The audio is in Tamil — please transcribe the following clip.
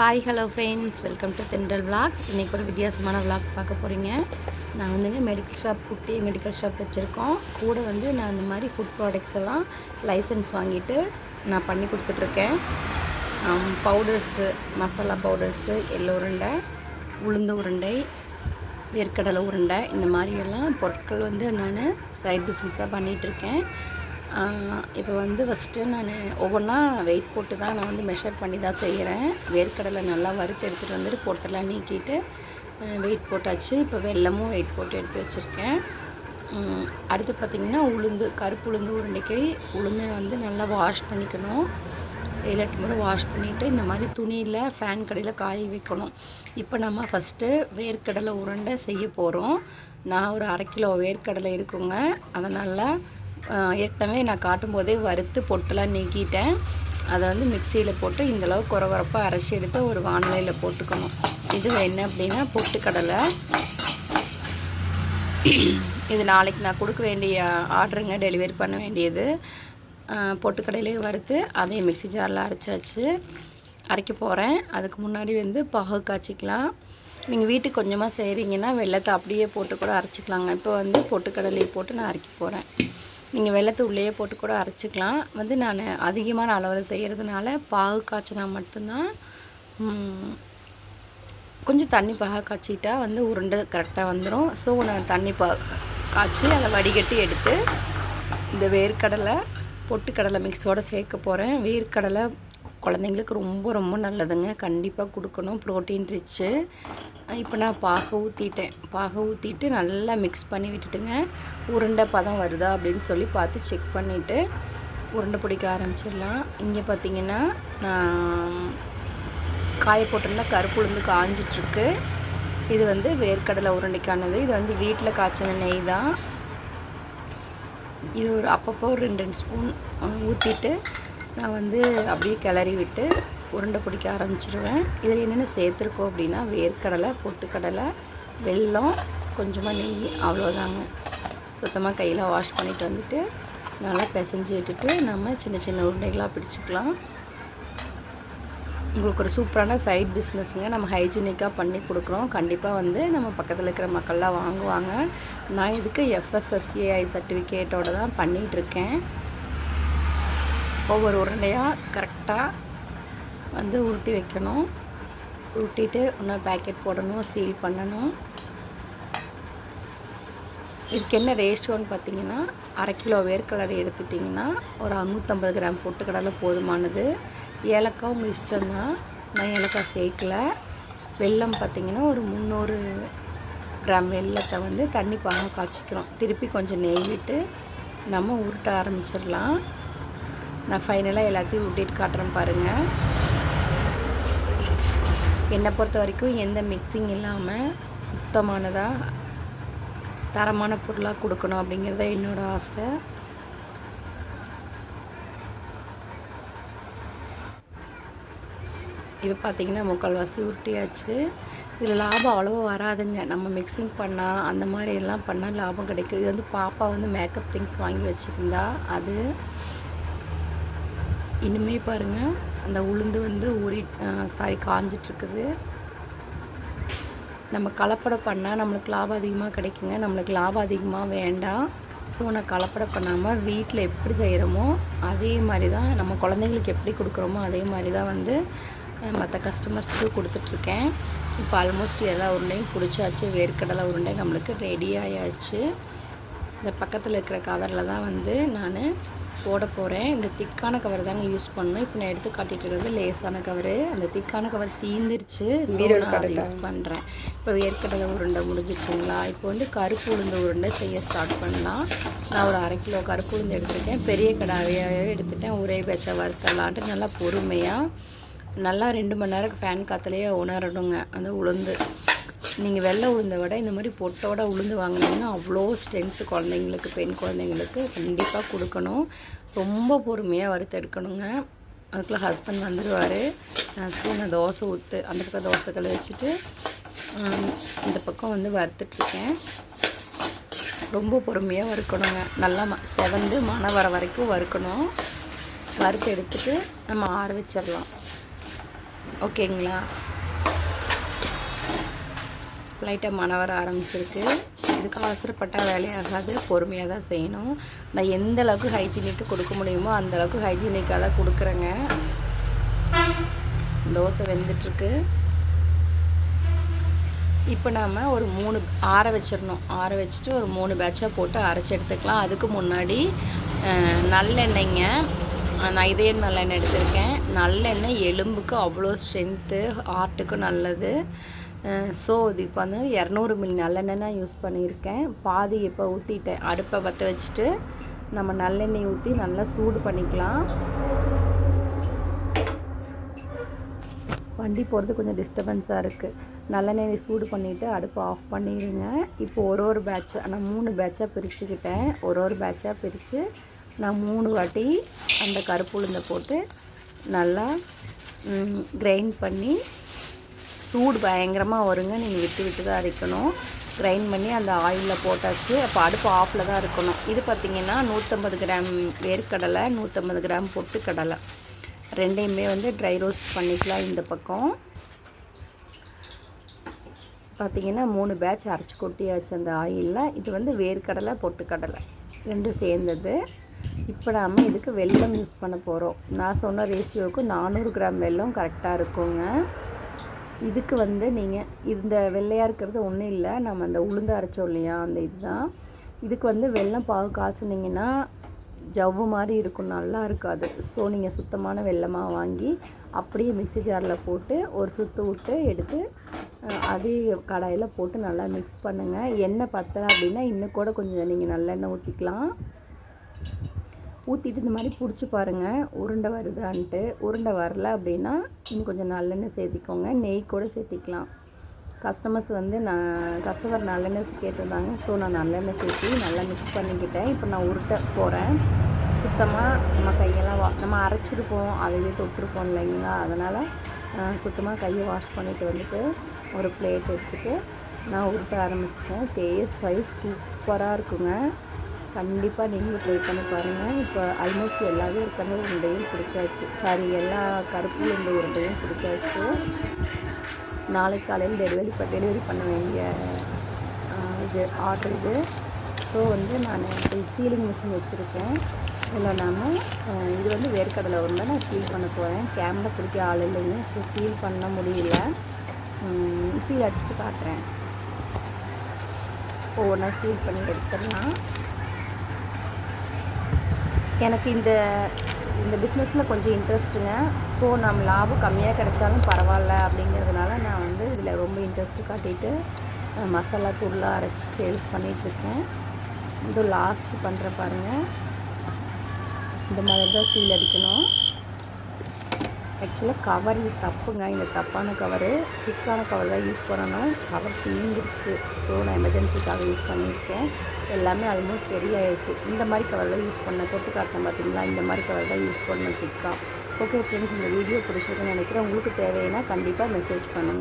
Hi hello friends welcome to Thendral vlogs இன்றைக்கி ஒரு வித்தியாசமான விளாக் பார்க்க போகிறீங்க நான் வந்துங்க மெடிக்கல் ஷாப் குட்டி மெடிக்கல் ஷாப் வச்சுருக்கோம். கூட வந்து நான் இந்த மாதிரி ஃபுட் ப்ராடக்ட்ஸ் எல்லாம் லைசன்ஸ் வாங்கிட்டு நான் பண்ணி கொடுத்துட்ருக்கேன். பவுடர்ஸு மசாலா பவுடர்ஸு எல்லோ உருண்டை உளுந்து உருண்டை வேர்க்கடலை உருண்டை இந்த மாதிரியெல்லாம் பொருட்கள் வந்து நான் சைட் பிஸ்னஸாக பண்ணிகிட்ருக்கேன் இப்போ வந்து ஃபஸ்ட்டு நான் ஒவ்வொன்றா வெயிட் போட்டு தான் நான் வந்து மெஷர் பண்ணி தான் செய்கிறேன் வேர்க்கடலை நல்லா வறுத்து எடுத்துகிட்டு வந்துட்டு பொட்டெல்லாம் நீக்கிட்டு வெயிட் போட்டாச்சு. இப்போ வெல்லமும் வெயிட் போட்டு எடுத்து வச்சுருக்கேன். அடுத்து பார்த்திங்கன்னா உளுந்து கருப்பு உளுந்து உருண்டைக்கு உளுந்தை வந்து நல்லா வாஷ் பண்ணிக்கணும். ஏழு எட்டு முறை வாஷ் பண்ணிவிட்டு இந்த மாதிரி துணியில் ஃபேன் கடையில் காய வைக்கணும். இப்போ நம்ம ஃபஸ்ட்டு வேர்க்கடலை உருண்டை செய்ய போகிறோம் நான் ஒரு அரை கிலோ வேர்க்கடலை இருக்குங்க. அதனால் ஏற்கனவே நான் காட்டும் போதே வறுத்து பொட்டெல்லாம் நீக்கிட்டேன். அதை வந்து மிக்சியில் போட்டு இந்தளவு குறகுறப்பாக அரைச்சி எடுத்து ஒரு வானிலையில் போட்டுக்கணும். இது என்ன அப்படின்னா பொட்டுக்கடலை. இது நாளைக்கு நான் கொடுக்க வேண்டிய ஆர்டருங்க டெலிவரி பண்ண வேண்டியது. அஹ், வறுத்து அதையும் மிக்ஸி ஜாரில் அரைச்சாச்சு. அரைக்க போகிறேன் அதுக்கு முன்னாடி வந்து பாகு காய்ச்சிக்கலாம். நீங்கள் வீட்டுக்கு கொஞ்சமாக செய்கிறீங்கன்னா வெள்ளத்தை அப்படியே போட்டு கூட அரைச்சிக்கலாங்க. இப்போ வந்து பொட்டுக்கடலையை போட்டு நான் அரைக்க போகிறேன் நீங்கள் வெள்ளத்தை உள்ளேயே போட்டு கூட அரைச்சிக்கலாம். வந்து நான் அதிகமான அளவில் செய்கிறதுனால பாகு காய்ச்சினா மட்டும்தான் கொஞ்சம் தண்ணி பாக காய்ச்சிட்டா வந்து உருண்டை கரெக்டாக வந்துடும் ஸோ நான் தண்ணி பா காய்ச்சி அதை வடிகட்டி எடுத்து இந்த வேர்க்கடலை பொட்டுக்கடலை மிக்ஸோடு சேர்க்க போகிறேன் வேர்க்கடலை குழந்தைங்களுக்கு ரொம்ப ரொம்ப நல்லதுங்க. கண்டிப்பாக கொடுக்கணும். Protein rich. இப்போ நான் பாக ஊற்றிட்டேன் பாக ஊற்றிட்டு நல்லா மிக்ஸ் பண்ணி விட்டுட்டுங்க. உருண்டை பதம் வருதா அப்படின்னு சொல்லி பார்த்து செக் பண்ணிவிட்டு உருண்டை பிடிக்க ஆரம்பிச்சிடலாம். இங்கே பார்த்தீங்கன்னா நான் காய போட்டிருந்தா கருப்பு உளுந்து காஞ்சிட்ருக்கு. இது வந்து வேர்க்கடலை உருண்டைக்கானது. இது வந்து வீட்டில் காய்ச்சின நெய் தான். இது ஒரு அப்பப்போ ஒரு ரெண்டு ரெண்டு ஸ்பூன் ஊற்றிட்டு நான் வந்து அப்படியே கிளறி விட்டு உருண்டை பிடிக்க ஆரம்பிச்சிருவேன். இதில் என்னென்ன சேர்த்துருக்கோம் அப்படின்னா வேர்க்கடலை பொட்டுக்கடலை வெல்லம் கொஞ்சமாக நெய் அவ்வளோதாங்க சுத்தமாக கையில் வாஷ் பண்ணிட்டு வந்துட்டு நல்லா பிசைஞ்சு விட்டுட்டு நம்ம சின்ன சின்ன உருண்டைகளாக பிடிச்சிக்கலாம். உங்களுக்கு ஒரு சூப்பரான சைட் பிஸ்னஸ்ங்க நம்ம ஹைஜீனிக்காக பண்ணி கொடுக்குறோம். கண்டிப்பாக வந்து நம்ம பக்கத்தில் இருக்கிற மக்கள்லாம் வாங்குவாங்க. நான் இதுக்கு எஃப்எஸ்எஸ்ஏஐ சர்டிஃபிகேட்டோட தான் பண்ணிகிட்ருக்கேன் ஒவ்வொரு உருண்டையாக கரெக்டாக வந்து உருட்டி வைக்கணும். உருட்டிட்டு இன்னும் பேக்கெட் போடணும் சீல் பண்ணணும். இதுக்கு என்ன ரேஷியோன்னு பார்த்தீங்கன்னா அரை கிலோ வேர்க்கடலை எடுத்துட்டிங்கன்னா ஒரு நூற்றம்பது கிராம் பொட்டுக்கடலை போதுமானது. ஏலக்காய் உங்கள் இஷ்டம்தான் நான் ஏலக்காய் சேர்க்கல. வெல்லம் பார்த்திங்கன்னா ஒரு முந்நூறு கிராம் வெல்லத்தை வந்து தண்ணி பாக காய்ச்சிக்கிறோம். திருப்பி கொஞ்சம் நெய் விட்டு நம்ம உருட்ட ஆரம்பிச்சிடலாம். நான் ஃபைனலாக எல்லாத்தையும் உருட்டிட்டு காட்டுறேன் பாருங்கள் என்னை பொறுத்த வரைக்கும் எந்த மிக்சிங் இல்லாமல் சுத்தமானதாக தரமான பொருளாக கொடுக்கணும் அப்படிங்கிறது என்னோட ஆசை. இப்போ பார்த்தீங்கன்னா முக்கால்வாசி உருட்டியாச்சு. இதில் லாபம் அவ்வளோவா வராதுங்க. நம்ம மிக்சிங் பண்ணால் அந்த மாதிரி எல்லாம் பண்ணால் லாபம் கிடைக்கும். இது வந்து பாப்பா வந்து மேக்கப் திங்ஸ் வாங்கி வச்சுருந்தா அது இனிமே பாருங்கள் அந்த உளுந்து வந்து ஊறி சாரி காஞ்சிட்ருக்குது. நம்ம கலப்படை பண்ணால் நம்மளுக்கு லாபம் அதிகமாக கிடைக்குங்க. நம்மளுக்கு லாபம் அதிகமாக வேண்டாம். ஸோ நான் கலப்படை பண்ணாமல் வீட்டில் எப்படி செய்கிறோமோ அதே மாதிரி தான் நம்ம குழந்தைங்களுக்கு எப்படி கொடுக்குறோமோ அதே மாதிரி தான் வந்து மற்ற கஸ்டமர்ஸுக்கு கொடுத்துட்ருக்கேன். இப்போ ஆல்மோஸ்ட் எல்லா உருண்டையும் பிடிச்சாச்சு. வேர்க்கடலை உருண்டை நம்மளுக்கு ரெடி ஆயாச்சு. இந்த பக்கத்தில் இருக்கிற கவரில் தான் வந்து நான் போட போகிறேன் இந்த திக்கான கவர் தாங்க யூஸ் பண்ணணும் இப்போ நான் எடுத்து காட்டிட்டு இருக்கிறது லேசான கவரு அந்த திக்கான கவர் தீந்துருச்சு. அதை யூஸ் பண்ணுறேன் இப்போ வேர்க்கடலை உருண்டை முடிஞ்சிச்சுங்களா? இப்போ வந்து கருப்பு உளுந்து உருண்டை செய்ய ஸ்டார்ட் பண்ணலாம். நான் ஒரு அரை கிலோ கருப்பு உளுந்து எடுத்துருக்கேன். பெரிய கடாவையாகவே எடுத்துட்டேன். ஒரே பேச்சா வறுத்தலான்ட்டு நல்லா பொறுமையாக நல்லா ரெண்டு மணி நேரம் ஃபேன் காற்றுலேயே உணரணுங்க. அந்த உளுந்து. நீங்கள் வெள்ளை உளுந்த விட இந்த மாதிரி பொட்டோட உளுந்து வாங்கினீங்கன்னா அவ்வளோ ஸ்ட்ரென்த்து குழந்தைங்களுக்கு பெண் குழந்தைங்களுக்கு கண்டிப்பாக கொடுக்கணும். ரொம்ப பொறுமையாக வறுத்து எடுக்கணுங்க. அதுக்குள்ளே ஹஸ்பண்ட் வந்துடுவார் ஸ்பூனை தோசை ஊற்று அந்த பக்கம் தோசை கலை வச்சுட்டு இந்த பக்கம் வந்து வறுத்துட்ருக்கேன். ரொம்ப பொறுமையாக வறுக்கணுங்க. நல்லா ம செவந்து மணம் வர வரைக்கும் வறுக்கணும். வறுத்து எடுத்துட்டு நம்ம ஆற வச்சிடலாம். ஓகேங்களா? லைட்டாக மன வர ஆரம்பிச்சிருக்கு. இதுக்கு அவசரப்பட்டால் வேலையாகாது பொறுமையாக தான் செய்யணும். நான் எந்த அளவுக்கு ஹைஜீனிக்கு கொடுக்க முடியுமோ அந்த அளவுக்கு ஹைஜீனிக்காக தான் கொடுக்குறேங்க. தோசை வெந்துட்டுருக்கு. இப்போ நாம் ஒரு மூணு ஆற வச்சிடணும். ஆற வச்சுட்டு ஒரு மூணு பேட்சாக போட்டு அரைச்சி எடுத்துக்கலாம். அதுக்கு முன்னாடி நல்லெண்ணெய்ங்க. நான் இதே நல்லெண்ணெய் எடுத்திருக்கேன். நல்லெண்ணெய் எலும்புக்கு அவ்வளோ ஸ்ட்ரென்த்து ஹார்ட்டுக்கும் நல்லது. ஸோ இதுக்கு வந்து இரநூறு மில்லி நல்லெண்ணெய் தான் யூஸ் பண்ணியிருக்கேன். பாதி இப்போ ஊற்றிட்டேன் அடுப்பை பற்ற வச்சுட்டு நம்ம நல்லெண்ணெய் ஊற்றி நல்லா சூடு பண்ணிக்கலாம். வண்டி போகிறது கொஞ்சம் டிஸ்டர்பன்ஸாக இருக்குது நல்லெண்ணெய் சூடு பண்ணிவிட்டு அடுப்பை ஆஃப் பண்ணிடுங்க இப்போ ஒரு ஒரு பேட்ச் நான் மூணு பேட்சாக பிரிச்சுக்கிட்டேன். ஒரு ஒரு பேட்சாக பிரித்து நான் மூணு வாட்டி அந்த கருப்பு உளுந்தை போட்டு நல்லா கிரைண்ட் பண்ணி சூடு பயங்கரமாக வருங்க. நீங்கள் விட்டு விட்டு தான் அரைக்கணும். கிரைண்ட் பண்ணி அந்த ஆயிலில் போட்டாச்சு. அப்போ அடுப்பு ஆஃபில் தான் இருக்கணும். இது பார்த்திங்கன்னா நூற்றம்பது கிராம் வேர்க்கடலை நூற்றம்பது கிராம் பொட்டு கடலை ரெண்டையுமே வந்து ட்ரை ரோஸ்ட் பண்ணிக்கலாம் இந்த பக்கம். பார்த்தீங்கன்னா மூணு பேட்ச் அரைச்சி கொட்டியாச்சு அந்த ஆயிலில் இது வந்து வேர்க்கடலை பொட்டுக்கடலை. ரெண்டும் சேர்ந்தது. இப்போ நாம் இதுக்கு வெல்லம் யூஸ் பண்ண போகிறோம் நான் சொன்ன ரேஷியோவுக்கு நானூறு கிராம் வெல்லம் கரெக்டாக இருக்குங்க. இதுக்கு வந்து நீங்கள் இந்த வெள்ளையாக இருக்கிறது ஒன்றும் இல்லை. நம்ம அந்த உளுந்து அரைச்சோம் இல்லையா? அந்த இதுதான். இதுக்கு வந்து வெல்லம் பாகு காய்ச்சுனீங்கன்னா ஜவ்வு மாதிரி இருக்கும். நல்லா இருக்காது. ஸோ நீங்கள் சுத்தமான வெல்லமாக வாங்கி அப்படியே மிக்ஸி ஜாரில் போட்டு ஒரு சுற்று விட்டு எடுத்து அதே கடாயில் போட்டு நல்லா மிக்ஸ் பண்ணுங்கள் எண்ணெய் பத்தலை அப்படின்னா இன்னும் கூட கொஞ்சம் நீங்கள் நல்லெண்ணெய் ஊற்றிக்கலாம் ஊற்றிட்டு இந்த மாதிரி பிடிச்சி பாருங்கள் உருண்டை வருதான்ட்டு. உருண்டை வரல அப்படின்னா இன்னும் கொஞ்சம் நல்லெண்ணெய் சேர்த்திக்கோங்க. நெய் கூட சேர்த்திக்கலாம். கஸ்டமர்ஸ் வந்து நான் கஸ்டமர் நல்லெண்ணெய் கேட்டிருந்தாங்க. ஸோ நான் நல்லெண்ணெய் சேர்த்து நல்லா மிக்ஸ் பண்ணிக்கிட்டேன். இப்போ நான் உருட்ட போகிறேன் சுத்தமாக நம்ம கையெல்லாம் வா நம்ம அரைச்சிருப்போம். அதையே தொட்டிருப்போம் இல்லைங்களா? அதனால் சுத்தமாக கையை வாஷ் பண்ணிட்டு வந்துட்டு ஒரு பிளேட் எடுத்துகிட்டு நான் உருட்ட ஆரம்பிச்சிட்டேன். டேஸ்ட் வைஸ் சூப்பராக இருக்குங்க. கண்டிப்பாக நீங்களும் ட்ரை பண்ணி பாருங்கள் இப்போ ஆல்மோஸ்ட் எல்லாமே இருக்கிற உருண்டையும் பிடிச்சாச்சு. சாரி எல்லா கருப்பு உருண்டை உருண்டையும் பிடிச்சாச்சு. நாளைக்கு காலையில் டெலிவரி டெலிவரி பண்ண வேண்டிய இது ஆர்டர் இது. ஸோ வந்து நான் சீலிங் மிஷின் வச்சுருக்கேன். இல்லை நாம் இது வந்து வேர்க்கடலை உருண்டை நான் சீல் பண்ண போகிறேன் கேமரா பிடிக்க ஆள் இல்லைங்க. ஸோ சீல் பண்ண முடியல. சீல் அடிச்சுட்டு காட்டுறேன். ஒவ்வொன்றா சீல் பண்ணி எடுத்துடலாம். எனக்கு இந்த இந்த பிஸ்னஸில் கொஞ்சம் இன்ட்ரெஸ்ட்டுங்க ஸோ நம்ம லாபம் கம்மியாக கிடைச்சாலும் பரவாயில்ல அப்படிங்கிறதுனால நான் வந்து இதில் ரொம்ப இன்ட்ரெஸ்ட்டு காட்டிட்டு மசாலா தூள்லாம் அரைச்சி சேல்ஸ் பண்ணிகிட்ருக்கேன் இது லாஸ்ட் பண்ணுற பாருங்கள் இந்த மாதிரி தான் சீல் அடிக்கணும். ஆக்சுவலாக கவர் இது தப்புங்க. இந்த தப்பான கவரு திக்கான கவர் தான் யூஸ் பண்ணணும். கவர் தீந்துருச்சு. ஸோ நான் எமர்ஜென்சிக்காக யூஸ் பண்ணியிருக்கேன். எல்லாமே ஆல்மோஸ்ட் ரெடி ஆகிடுச்சு இந்த மாதிரி கவர் தான் யூஸ் பண்ணேன். தொட்டு காட்டினேன் பார்த்தீங்களா இந்த மாதிரி கவர் தான் யூஸ் பண்ணேன் திக்காக ஓகே ஃப்ரெண்ட்ஸ் இந்த வீடியோ பிடிச்சிருக்குன்னு நினைக்கிறேன். உங்களுக்கு தேவைன்னா கண்டிப்பாக மெசேஜ் பண்ணுங்கள்